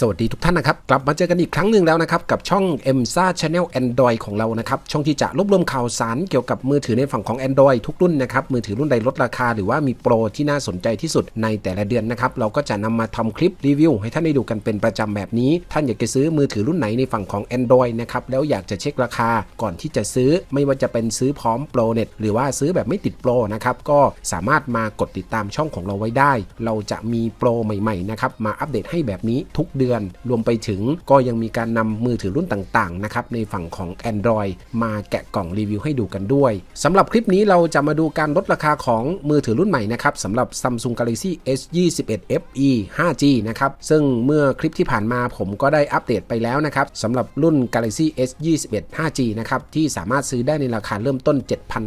สวัสดีทุกท่านนะครับ กลับมาเจอกันอีกครั้งหนึ่งแล้วนะครับ กับช่อง m s a Channel Android ของเรานะครับ ช่องที่จะรวบรวมข่าวสารเกี่ยวกับมือถือในฝั่งของ Android ทุกรุ่นนะครับ มือถือรุ่นใดลดราคาหรือว่ามีโปรที่น่าสนใจที่สุดในแต่ละเดือนนะครับ เราก็จะนำมาทำคลิปรีวิว ให้ท่านได้ดูกันเป็นประจำแบบนี้ ท่านอยากจะซื้อมือถือรุ่นไหนในฝั่งของ Android นะครับแล้วอยากจะเช็คราคาก่อนที่จะซื้อไม่ว่าจะเป็นซื้อพร้อมโปรเน็ตหรือว่าซื้อแบบไม่ติดโปรนะครับก็สามารถมากดติดตามช่องของเราไว้ได้ เราจะมีโปรใหม่ๆนะครับมาอัปเดตให้แบบนี้ทุกเดือนรวมไปถึงก็ยังมีการนำมือถือรุ่นต่างๆนะครับในฝั่งของ Android มาแกะกล่องรีวิวให้ดูกันด้วยสำหรับคลิปนี้เราจะมาดูการลดราคาของมือถือรุ่นใหม่นะครับสำหรับ Samsung Galaxy S21 FE 5G นะครับซึ่งเมื่อคลิปที่ผ่านมาผมก็ได้อัปเดตไปแล้วนะครับสำหรับรุ่น Galaxy S21 5G นะครับที่สามารถซื้อได้ในราคาเริ่มต้น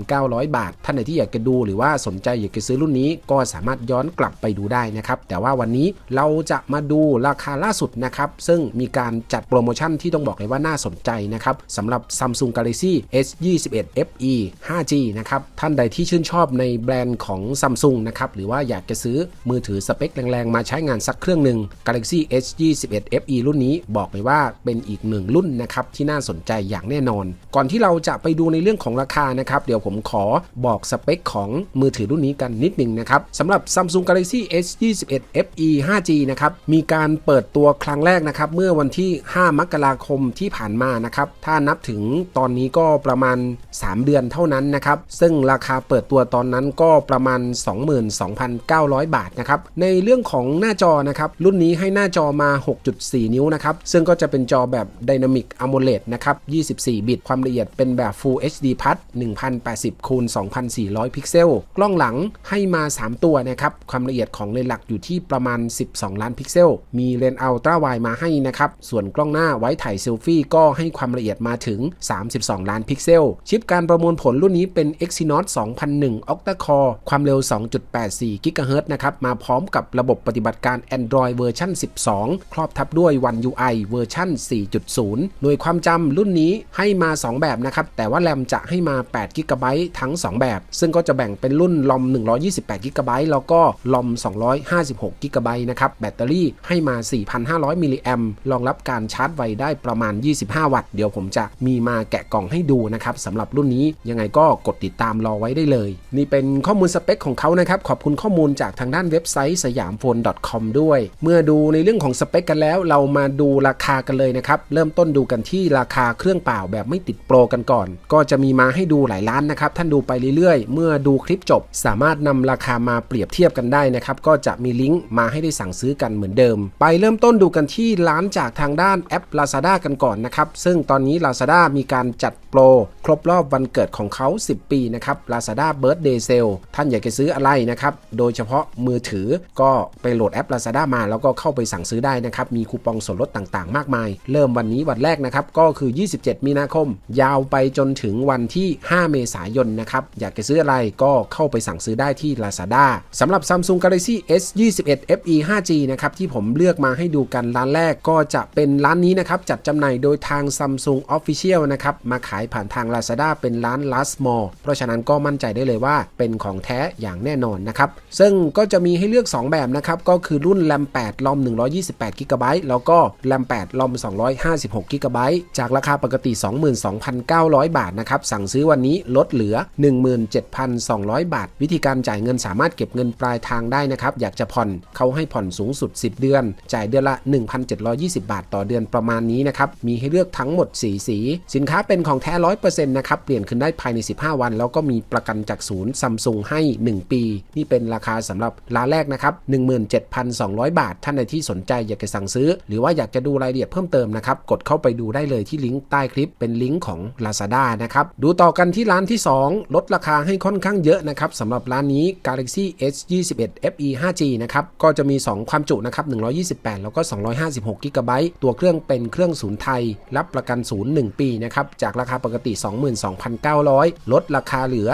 7,900 บาท ท่านไหนที่อยากจะดูหรือว่าสนใจอยากจะซื้อรุ่นนี้ก็สามารถย้อนกลับไปดูได้นะครับแต่ว่าวันนี้เราจะมาดูราคาล่าสุดนะครับซึ่งมีการจัดโปรโมชั่นที่ต้องบอกเลยว่าน่าสนใจนะครับสำหรับ Samsung Galaxy S21 FE 5G นะครับท่านใดที่ชื่นชอบในแบรนด์ของ Samsung นะครับหรือว่าอยากจะซื้อมือถือสเปคแรงๆ มาใช้งานสักเครื่องหนึ่ง Galaxy S21 FE รุ่นนี้บอกเลยว่าเป็นอีกหนึ่งรุ่นนะครับที่น่าสนใจอย่างแน่นอน ก่อนที่เราจะไปดูในเรื่องของราคานะครับเดี๋ยวผมขอบอกสเปคของมือถือรุ่นนี้กันนิดหนึ่งนะครับสำหรับ Samsung Galaxy S21 FE 5G นะครับมีการเปิดตัวครั้งแรกนะครับเมื่อวันที่ 5 มกราคมที่ผ่านมานะครับถ้านับถึงตอนนี้ก็ประมาณ 3 เดือนเท่านั้นนะครับซึ่งราคาเปิดตัวตอนนั้นก็ประมาณ 22,900 บาทนะครับในเรื่องของหน้าจอนะครับรุ่นนี้ให้หน้าจอมา 6.4 นิ้วนะครับซึ่งก็จะเป็นจอแบบ Dynamic AMOLED นะครับ24 บิตความละเอียดเป็นแบบ Full HD Plus 1080คูณ2,400 พิกเซล กล้องหลังให้มา 3 ตัวนะครับความละเอียดของเลนส์หลักอยู่ที่ประมาณ 12 ล้านพิกเซล มีเลนส์อัลตร้าไวมาให้นะครับ ส่วนกล้องหน้าไว้ถ่ายเซลฟี่ก็ให้ความละเอียดมาถึง 32 ล้านพิกเซล ชิปการประมวลผลรุ่นนี้เป็น Exynos 2001 Octa Core ความเร็ว 2.84 GHz นะครับ มาพร้อมกับระบบปฏิบัติการ Android เวอร์ชัน12 ครอบทับด้วย One UI เวอร์ชัน4.0 หน่วยความจำรุ่นนี้ให้มา 2 แบบนะครับ แต่ว่าแรมจะให้มา8 g b ทั้ง 2 แบบ ซึ่งก็จะแบ่งเป็นรุ่นลอม128 g b แล้วก็ลอม256 g b นะครับ แบตเตอรี่ให้มา 4,500มิลลิแอมรองรับการชาร์จไวได้ประมาณ 25 วัตต์ เดี๋ยวผมจะมีมาแกะกล่องให้ดูนะครับสำหรับรุ่นนี้ยังไงก็กดติดตามรอไว้ได้เลย นี่เป็นข้อมูลสเปคของเขานะครับ ขอบคุณข้อมูลจากทางด้านเว็บไซต์สยามโฟน .com ด้วย เมื่อดูในเรื่องของสเปคกันแล้ว เรามาดูราคากันเลยนะครับเริ่มต้นดูกันที่ราคาเครื่องเปล่าแบบไม่ติดโปรกันก่อน ก็จะมีมาให้ดูหลายร้านนะครับท่านดูไปเรื่อยๆ เมื่อดูคลิปจบ สามารถนำราคามาเปรียบเทียบกันได้นะครับก็จะมีลิงก์มาให้ได้สั่งซื้อกันเหมือนเดิม ไปเริ่มต้นดูกันที่ร้านจากทางด้านแอป Lazada กันก่อนนะครับ ซึ่งตอนนี้ Lazada มีการจัดโปร ครบรอบวันเกิดของเขา 10 ปีนะครับ Lazada Birthday Sale ท่านอยากจะซื้ออะไรนะครับ โดยเฉพาะมือถือก็ไปโหลดแอป Lazada มา แล้วก็เข้าไปสั่งซื้อได้นะครับ มีคูปองส่วนลดต่างๆ มากมาย เริ่มวันนี้วันแรกนะครับ ก็คือ 27 มีนาคม ยาวไปจนถึงวันที่ 5 เมษายนนะครับ อยากจะซื้ออะไรก็เข้าไปสั่งซื้อได้ที่ Lazada สำหรับ Samsung Galaxy S21 FE 5G นะครับที่ผมเลือกมาให้ดูกันร้านแรกก็จะเป็นร้านนี้นะครับ จัดจำหน่ายโดยทาง Samsung Official นะครับ มาขายผ่านทาง Lazada เป็นร้าน Last Mall เพราะฉะนั้นก็มั่นใจได้เลยว่าเป็นของแท้อย่างแน่นอนนะครับ ซึ่งก็จะมีให้เลือก 2 แบบนะครับ ก็คือรุ่น RAM 8 ROM 128 GB แล้วก็ RAM 8 ROM 256 GB จากราคาปกติ 22,900 บาทนะครับ สั่งซื้อวันนี้ลดเหลือ 17,200 บาท วิธีการจ่ายเงินสามารถเก็บเงินปลายทางได้นะครับ อยากจะผ่อนเขาให้ผ่อนสูงสุด 10 เดือน จ่ายเดือนละ1,720 บาทต่อเดือนประมาณนี้นะครับ มีให้เลือกทั้งหมด 4 สี สินค้าเป็นของแท้ 100%นะครับ เปลี่ยนคืนได้ภายใน 15 วัน แล้วก็มีประกันจากศูนย์ซัมซุงให้ 1 ปี นี่เป็นราคาสำหรับร้านแรกนะครับ 17,200 บาท ท่านใดที่สนใจอยากจะสั่งซื้อ หรือว่าอยากจะดูรายละเอียดเพิ่มเติมนะครับ กดเข้าไปดูได้เลยที่ลิงก์ใต้คลิปเป็นลิงก์ของ Lazada นะครับ ดูต่อกันที่ร้านที่ 2 ลดราคาให้ค่อนข้างเยอะนะครับสำหรับร้านนี้ Galaxy S21 FE 5G นะครับ ก็จะมี 2 ความจุนะครับ 128 แล้วก็256 g b ตัวเครื่องเป็นเครื่องศูนย์ไทย รับประกันศูนย์1ปีนะครับ จากราคาปกติ 22,900 ลดราคาเหลือ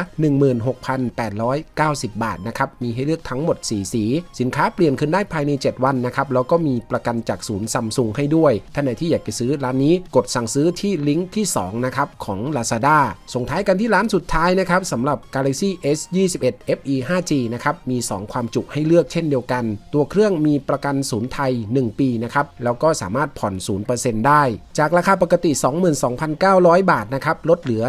16,890 บาทนะครับ มีให้เลือกทั้งหมด 4 สี สินค้าเปลี่ยนคืนได้ภายใน 7 วันนะครับ แล้วก็มีประกันจากศูนย์ซัมซุงให้ด้วย ท่านใดที่อยากจะซื้อร้านนี้กดสั่งซื้อที่ลิงก์ที่ 2 นะครับ ของ Lazada ส่งท้ายกันที่ร้านสุดท้ายนะครับสำหรับ Galaxy S21 FE 5G นะครับ มี 2 ความจุให้เลือกเช่นเดียวกัน ตัวเครื่องมีประกันศูนย์ไทย 1 ปีปีนะครับ แล้วก็สามารถผ่อน 0%ได้ จากราคาปกติ 22,900 บาทนะครับ ลดเหลือ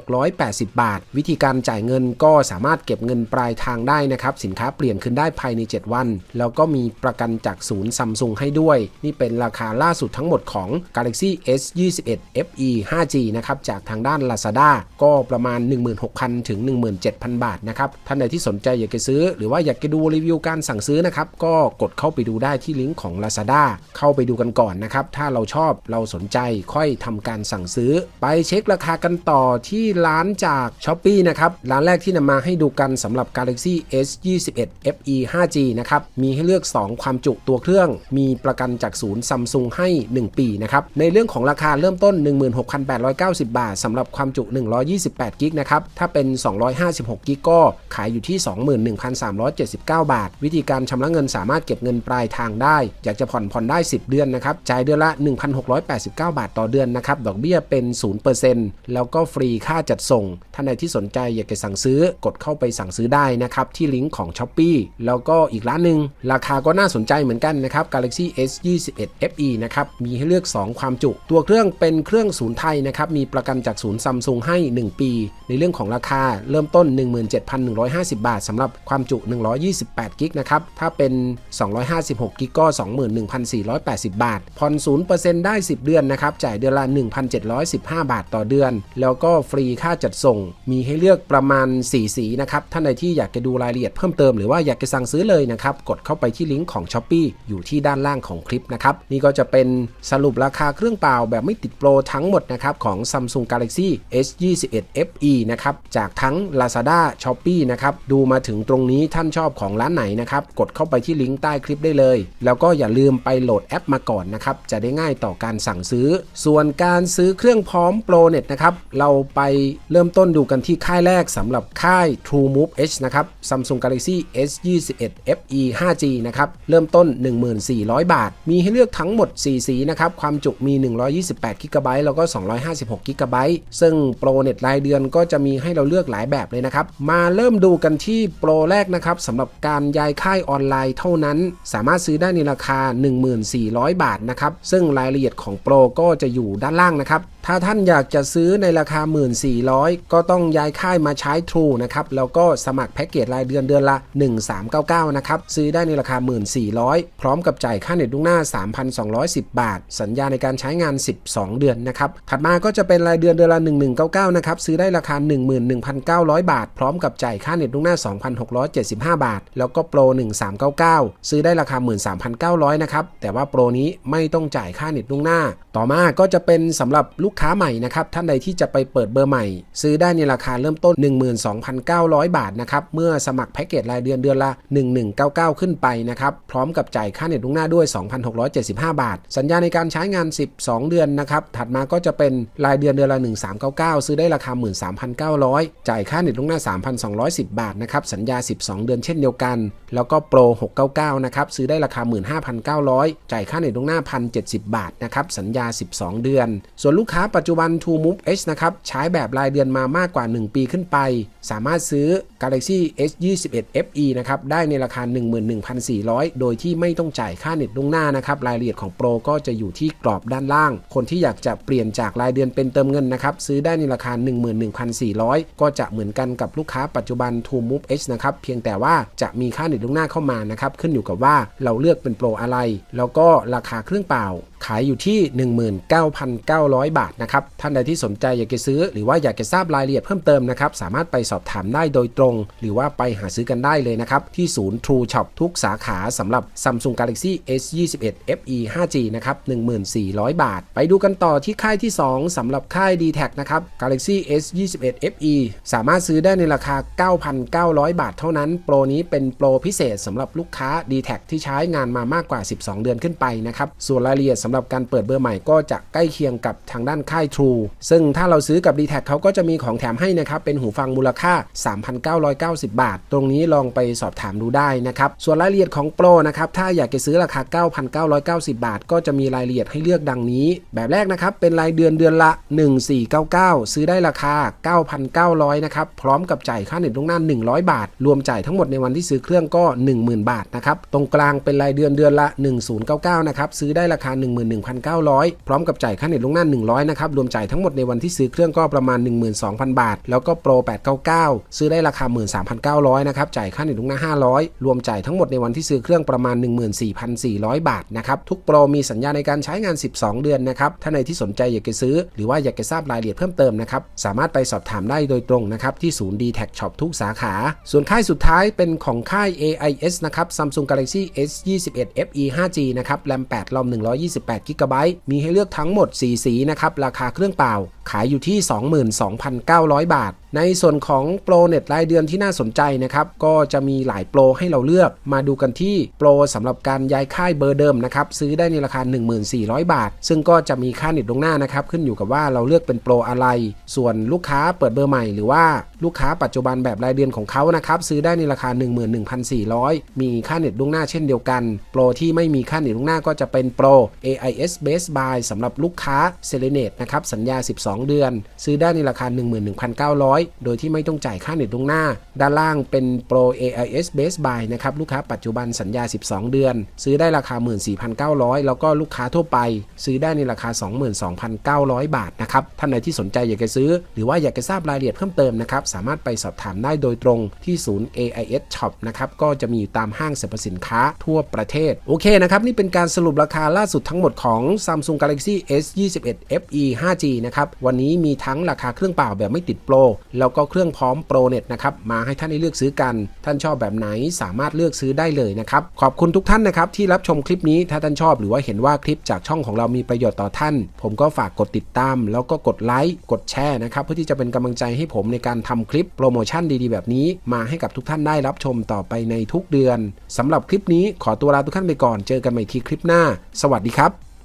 16,680 บาท วิธีการจ่ายเงินก็สามารถเก็บเงินปลายทางได้นะครับ สินค้าเปลี่ยนขึ้นได้ภายใน 7 วัน แล้วก็มีประกันจากศูนย์ซัมซุงให้ด้วย นี่เป็นราคาล่าสุดทั้งหมดของ Galaxy S 21 FE 5G นะครับ จากทางด้าน Lazada ก็ประมาณ 16,000 ถึง 17,000 บาทนะครับ ท่านใดที่สนใจอยากจะซื้อ หรือว่าอยากจะดูรีวิวการสั่งซื้อนะครับ ก็กดเข้าไปดูได้ที่ลิงก์ของ Lazada เข้าไปดูกันก่อนนะครับ ถ้าเราชอบเราสนใจค่อยทำการสั่งซื้อ ไปเช็คราคากันต่อที่ร้านจาก s h อ p e e นะครับ ร้านแรกที่นำมาให้ดูกันสำหรับ Galaxy S 21 FE 5G นะครับ มีให้เลือก 2 ความจุตัวเครื่อง มีประกันจากศูนย์ซัมซุงให้ 1 ปีนะครับ ในเรื่องของราคาเริ่มต้น 16,890 บาทสำหรับความจุ 128 กิกนะครับ ถ้าเป็น 256 กิกก็ขายอยู่ที่ 21,379 บาท วิธีการชำระเงินสามารถเก็บเงินปลายทางได้อยากจะผ่อนผ่อนได้ 10 เดือนนะครับจ่ายเดือนละ 1,689 บาทต่อเดือนนะครับดอกเบี้ยเป็น0%แล้วก็ฟรีค่าจัดส่งท่านใดที่สนใจอยากจะสั่งซื้อกดเข้าไปสั่งซื้อได้นะครับที่ลิงก์ของ s h อ p e e แล้วก็อีกร้านหนึ่งราคาก็น่าสนใจเหมือนกันนะครับ Galaxy S 21 FE นะครับมีให้เลือก 2 ความจุ ตัวเครื่องเป็นเครื่องศูนย์ไทยนะครับมีประกันจากศูนย์ซัมซุงให้ 1 ปี ในเรื่องของราคาเริ่มต้น 17,150 บาทสำหรับความจุ 128 กิกนะครับถ้าเป็น 256 กิกก็21,480 บาท ผ่อน0%ได้ 10 เดือนนะครับ จ่ายเดือนละ 1,715 บาทต่อเดือน แล้วก็ฟรีค่าจัดส่ง มีให้เลือกประมาณ 4 สีนะครับ ท่านใดที่อยากจะดูรายละเอียดเพิ่มเติมหรือว่าอยากจะสั่งซื้อเลยนะครับ กดเข้าไปที่ลิงก์ของ s h อ p e e อยู่ที่ด้านล่างของคลิปนะครับ นี่ก็จะเป็นสรุปราคาเครื่องเปล่าแบบไม่ติดโปรทั้งหมดนะครับของ Samsung Galaxy S 21 FE นะครับ จากทั้ง Lazada Shopee นะครับ ดูมาถึงตรงนี้ท่านชอบของร้านไหนนะครับ กดเข้าไปที่ลิงก์ใต้คลิปได้เลยแล้วแล้วก็อย่าลืมไปโหลดแอปมาก่อนนะครับ จะได้ง่ายต่อการสั่งซื้อ ส่วนการซื้อเครื่องพร้อม Pro Net นะครับ เราไปเริ่มต้นดูกันที่ค่ายแรกสำหรับค่าย True Move H นะครับ Samsung Galaxy S 21 FE 5G นะครับ เริ่มต้น 1400 บาท มีให้เลือกทั้งหมด 4 สีนะครับ ความจุมี 128 g b แล้วก็ 256 g b ซึ่ง Pro Net รายเดือนก็จะมีให้เราเลือกหลายแบบเลยนะครับ มาเริ่มดูกันที่โปรแรกนะครับสำหรับการย้ายค่ายออนไลน์เท่านั้น สามารถซื้อได้ในราคา 1400 บาทนะครับ ซึ่งรายละเอียดของโปรก็จะอยู่ด้านล่างนะครับถ้าท่านอยากจะซื้อในราคา 1400 ก็ต้องย้ายค่ายมาใช้ True นะครับ แล้วก็สมัครแพ็กเกจรายเดือนเดือนละ 1399 นะครับ ซื้อได้ในราคา 1400 พร้อมกับจ่ายค่าเน็ตล่วงหน้า 3,210 บาท สัญญาในการใช้งาน 12 เดือนนะครับ ถัดมาก็จะเป็นรายเดือนเดือนละ 1199 นะครับ ซื้อได้ราคา 11,900 บาท พร้อมกับจ่ายค่าเน็ตล่วงหน้า 2,675 บาท แล้วก็โปร 1399 ซื้อได้ราคา 13,900 นะครับ แต่ว่าโปรนี้ไม่ต้องจ่ายค่าเน็ตล่วงหน้า ต่อมาก็จะเป็นสำหรับลูกูกค้าใหม่นะครับท่านใดที่จะไปเปิดเบอร์ใหม่ ซื้อได้ในราคาเริ่มต้น 12,900 บาทนะครับเมื่อสมัครแพ็กเกจรายเดือนเดือนละ 1199 ขึ้นไปนะครับพร้อมกับจ่ายค่าเน็ตล่วงหน้าด้วย 2,675 บาท สัญญาในการใช้งาน 12 เดือนนะครับถัดมาก็จะเป็นรายเดือนเดือนละ 1399 ซื้อได้ราคา 13,900 จ่ายค่าเน็ตล่วงหน้า 3,210 บาทนะครับสัญญา 12 เดือนเช่นเดียวกัน แล้วก็โปร 699 นะครับซื้อได้ราคา 15,900 จ่ายค่าเน็ตล่วงหน้า 1,070 บาทนะครับสัญญา 12 เดือน ส่วนลูกค้าาปัจจุบัน True Move H นะครับใช้แบบรายเดือนมามากกว่า 1 ปีขึ้นไป สามารถซื้อ Galaxy S 21 FE นะครับได้ในราคา 11,400 โดยที่ไม่ต้องจ่ายค่าเน็ตล่วงหน้านะครับรายละเอียดของโปรก็จะอยู่ที่กรอบด้านล่าง คนที่อยากจะเปลี่ยนจากรายเดือนเป็นเติมเงินนะครับซื้อได้ในราคา 11,400 ก็จะเหมือนกันกับลูกค้าปัจจุบัน True Move H นะครับเพียงแต่ว่าจะมีค่าเน็ตล่วงหน้าเข้ามานะครับขึ้นอยู่กับว่าเราเลือกเป็นโปรอะไร แล้วก็ราคาเครื่องเปล่าายอยู่ที่ 19,900 บาทนะครับ ท่านใดที่สนใจอยากจะซื้อ หรือว่าอยากจะทราบรายละเอียดเพิ่มเติมนะครับ สามารถไปสอบถามได้โดยตรง หรือว่าไปหาซื้อกันได้เลยนะครับ ที่ศูนย์ True Shop ทุกสาขาสำหรับ Samsung Galaxy S 21 FE 5G นะครับ 1400 บาท ไปดูกันต่อที่ค่ายที่ 2สำหรับค่าย d t แทนะครับ Galaxy S 21 FE สามารถซื้อได้ในราคา 9,900 บาทเท่านั้น โปรนี้เป็นโปรพิเศษสำหรับลูกค้า d t แทที่ใช้งานมามากกว่า 12 เดือนขึ้นไปนะครับ ส่วนรายละเอียดสำหรับรับการเปิดเบอร์ใหม่ก็จะใกล้เคียงกับทางด้านค่าย True ซึ่งถ้าเราซื้อกับ d t แทเขาก็จะมีของแถมให้นะครับเป็นหูฟังมูลค่า 3,990 บาท ตรงนี้ลองไปสอบถามดูได้นะครับส่วนรายละเอียดของโปรนะครับถ้าอยากจะซื้อราคา 9,990 บาท ก็จะมีรายละเอียดให้เลือกดังนี้ แบบแรกนะครับเป็นรายเดือนเดือนละ 1499 ซื้อได้ราคา 9,900นะครับพร้อมกับจ่ายค่าเน็ตล่วงหน้า 100 บาท รวมจ่ายทั้งหมดในวันที่ซื้อเครื่องก็ 10,000 บาทนะครับตรงกลางเป็นรายเดือนเดือนละ 1099นะครับซื้อได้ราคา11,900 พร้อมกับจ่ายค่าเน็ตล่วงหน้า 100 นะครับ รวมจ่ายทั้งหมดในวันที่ซื้อเครื่องก็ประมาณ 12,000 บาท แล้วก็โปร 899 ซื้อได้ราคา 13,900 นะครับ จ่ายค่าเน็ตล่วงหน้า 500 รวมจ่ายทั้งหมดในวันที่ซื้อเครื่องประมาณ 14,400 บาทนะครับ ทุกโปรมีสัญญาในการใช้งาน 12 เดือนนะครับ ถ้าในที่สนใจอยากจะซื้อ หรือว่าอยากจะทราบรายละเอียดเพิ่มเติมนะครับ สามารถไปสอบถามได้โดยตรงนะครับที่ศูนย์ d t แท Shop ทุกสาขา ส่วนค่ายสุดท้ายเป็นของค่าย AIS นะครับ Samsung Galaxy S21 FE 5G นะครับแรม8รอ8 g b มีให้เลือกทั้งหมด 4 สีนะครับ ราคาเครื่องเปล่า ขายอยู่ที่ 22,900 บาท ในส่วนของโปรเน็ตรายเดือนที่น่าสนใจนะครับ ก็จะมีหลายโปรให้เราเลือก มาดูกันที่โปรสำหรับการย้ายค่ายเบอร์เดิมนะครับ ซื้อได้ในราคา 1400 บาท ซึ่งก็จะมีค่าเน็ตลวงหน้านะครับ ขึ้นอยู่กับว่าเราเลือกเป็นโปรอะไร ส่วนลูกค้าเปิดเบอร์ใหม่หรือว่าลูกค้าปัจจุบันแบบรายเดือนของเขานะครับ ซื้อได้ในราคา 11,400 มีค่าเน็ตล่วงหน้าเช่นเดียวกัน โปรที่ไม่มีค่าเน็ตล่วงหน้าก็จะเป็นโปร AIS Base Buy สำหรับลูกค้า s e l e n a t e นะครับ สัญญา 12เดือน ซื้อได้ในราคา 11,900 โดยที่ไม่ต้องจ่ายค่าเน็ตล่วงหน้า ด้านล่างเป็นโปร AIS Base Buy นะครับ ลูกค้าปัจจุบันสัญญา 12 เดือน ซื้อได้ราคา 14,900 แล้วก็ลูกค้าทั่วไป ซื้อได้ในราคา 22,900 บาทนะครับ ท่านใดที่สนใจอยากจะซื้อ หรือว่าอยากจะทราบรายละเอียดเพิ่มเติมนะครับ สามารถไปสอบถามได้โดยตรงที่ศูนย์ AIS Shop นะครับ ก็จะมีอยู่ตามห้างสรรพสินค้าทั่วประเทศ โอเคนะครับ นี่เป็นการสรุปราคาล่าสุดทั้งหมดของ Samsung Galaxy S21 FE 5G นะครับวันนี้มีทั้งราคาเครื่องเปล่าแบบไม่ติดโปร แล้วก็เครื่องพร้อมโปรเน็ตนะครับ มาให้ท่านได้เลือกซื้อกัน ท่านชอบแบบไหนสามารถเลือกซื้อได้เลยนะครับ ขอบคุณทุกท่านนะครับที่รับชมคลิปนี้ ถ้าท่านชอบหรือว่าเห็นว่าคลิปจากช่องของเรามีประโยชน์ต่อท่าน ผมก็ฝากกดติดตาม แล้วก็กดไลค์ กดแชร์นะครับ เพื่อที่จะเป็นกำลังใจให้ผมในการทำคลิปโปรโมชั่นดีๆ แบบนี้ มาให้กับทุกท่านได้รับชมต่อไปในทุกเดือนสำหรับคลิปนี้ขอตัวลาทุกท่านไปก่อน เจอกันใหม่ทีคลิปหน้า สวัสดีครับ